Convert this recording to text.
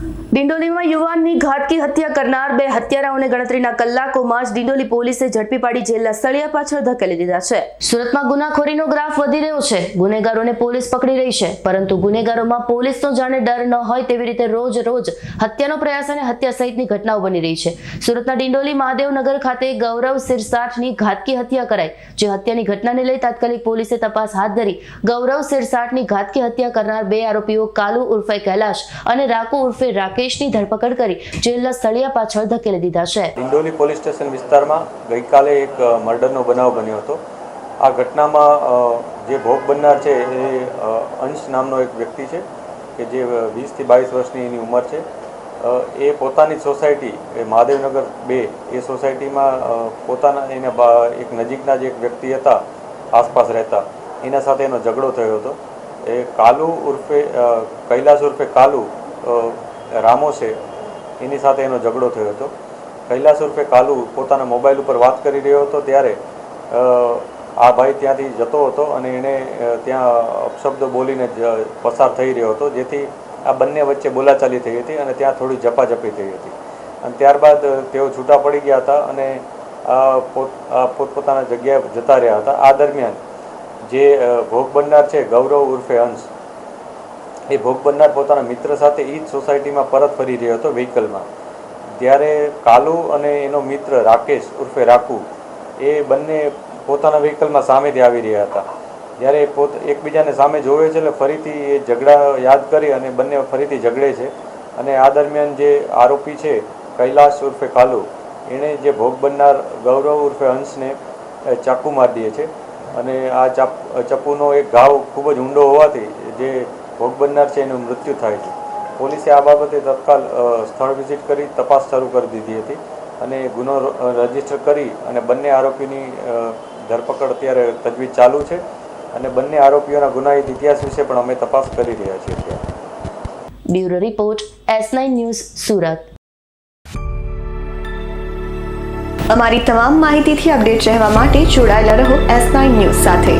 ડિંડોલીમાં યુવાનની ઘાતકી હત્યા કરનાર બે હત્યારાઓને ગણતરીના કલાકોમાં જ ડિંડોલી પોલીસે ઝડપી પાડી જેલના સળિયા પાછળ ધકેલી દીધા છે. સુરતમાં ગુનાખોરીનો ગ્રાફ વધી રહ્યો છે. ગુનેગારોને પોલીસ પકડી રહી છે. પરંતુ ગુનેગારોમાં પોલીસનો જાણે ડર ન હોય તેવી રીતે રોજ રોજ હત્યાનો પ્રયાસ અને હત્યા સહિતની ઘટનાઓ બની રહી છે. સુરતના ડિંડોલી મહાદેવનગર ખાતે ગૌરવ સિરસાઠની ઘાતકી હત્યા કરાઈ, જે હત્યાની ઘટનાને લઈ તાત્કાલિક પોલીસે તપાસ હાથ ધરી ગૌરવ સિરસાઠની ઘાતકી હત્યા કરનાર બે આરોપીઓ કાલુ ઉર્ફે કૈલાશ અને રાખુ ઉર્ફે રાકેશની ધરપકડ કરી જેલના સળિયા પાછળ ધકેલી દીધા છે. ડિંડોલી પોલીસ સ્ટેશન વિસ્તારમાં ગઈકાલે એક મર્ડરનો બનાવ બન્યો હતો. આ ઘટનામાં જે ભોગ બનનાર છે એ અંશ નામનો એક વ્યક્તિ છે કે જે વીસથી બાવીસ વર્ષની એની ઉંમર છે. એ પોતાની સોસાયટી, એ મહાદેવનગર બે, એ સોસાયટીમાં પોતાના એને એક નજીકના જે એક વ્યક્તિ હતા, આસપાસ રહેતા. એના સાથે એનો ઝઘડો થયો હતો. એ કાલુ ઉર્ફે કૈલાસ ઉર્ફે કાલુ રામો છે, એની સાથે એનો ઝઘડો થયો હતો. કૈલાસ ઉર્ફે કાલુ પોતાના મોબાઈલ ઉપર વાત કરી રહ્યો હતો ત્યારે આ ભાઈ ત્યાંથી જતો હતો અને એણે ત્યાં અપશબ્દો બોલીને પસાર થઈ રહ્યો હતો, જેથી આ બંને વચ્ચે બોલાચાલી થઈ હતી અને ત્યાં થોડી ઝપાઝપી થઈ હતી. અને ત્યારબાદ તેઓ છૂટા પડી ગયા હતા અને પોતપોતાના જગ્યાએ જતા રહ્યા હતા. આ દરમિયાન જે ભોગ બનનાર છે ગૌરવ ઉર્ફે અંશ એ ભોગ બનનાર પોતાના મિત્ર સાથે એ જ સોસાયટીમાં પરત ફરી રહ્યો હતો વ્હીકલમાં ત્યારે કાલુ અને એનો મિત્ર રાકેશ ઉર્ફે રાખુ એ બંને પોતાના વ્હીકલમાં સામેથી આવી રહ્યા હતા. જ્યારે પોત, એકબીજાને સામે જોવે છે એટલે ફરીથી એ ઝઘડા યાદ કરી અને બંને ફરીથી ઝઘડે છે. અને આ દરમિયાન જે આરોપી છે, કૈલાશ ઉર્ફે કાલુ, એણે જે ભોગ બનનાર ગૌરવ ઉર્ફે હંસને ચાકુ મારી દે છે. અને આ ચાપ ચપ્પુનો એક ઘાવ ખૂબ જ ઊંડો હોવાથી જે ભોગ બનનાર છે એનું મૃત્યુ થાય છે. પોલીસે આ બાબતે તત્કાલ સ્થળ વિઝિટ કરી તપાસ શરૂ કરી દીધી હતી અને ગુનો રજિસ્ટર કરી અને બંને આરોપીની ધરપકડ અત્યારે તજવીજ ચાલુ છે અને બંને આરોપીઓના ગુનાહિત ઇતિહાસ વિશે પણ અમે તપાસ કરી રહ્યા છીએ અત્યારે. Bureau report S nine news Surat. અમારી તમામ માહિતીથી અપડેટ રહેવા માટે જોડાયેલા રહો એસ નાઇન ન્યૂઝ સાથે.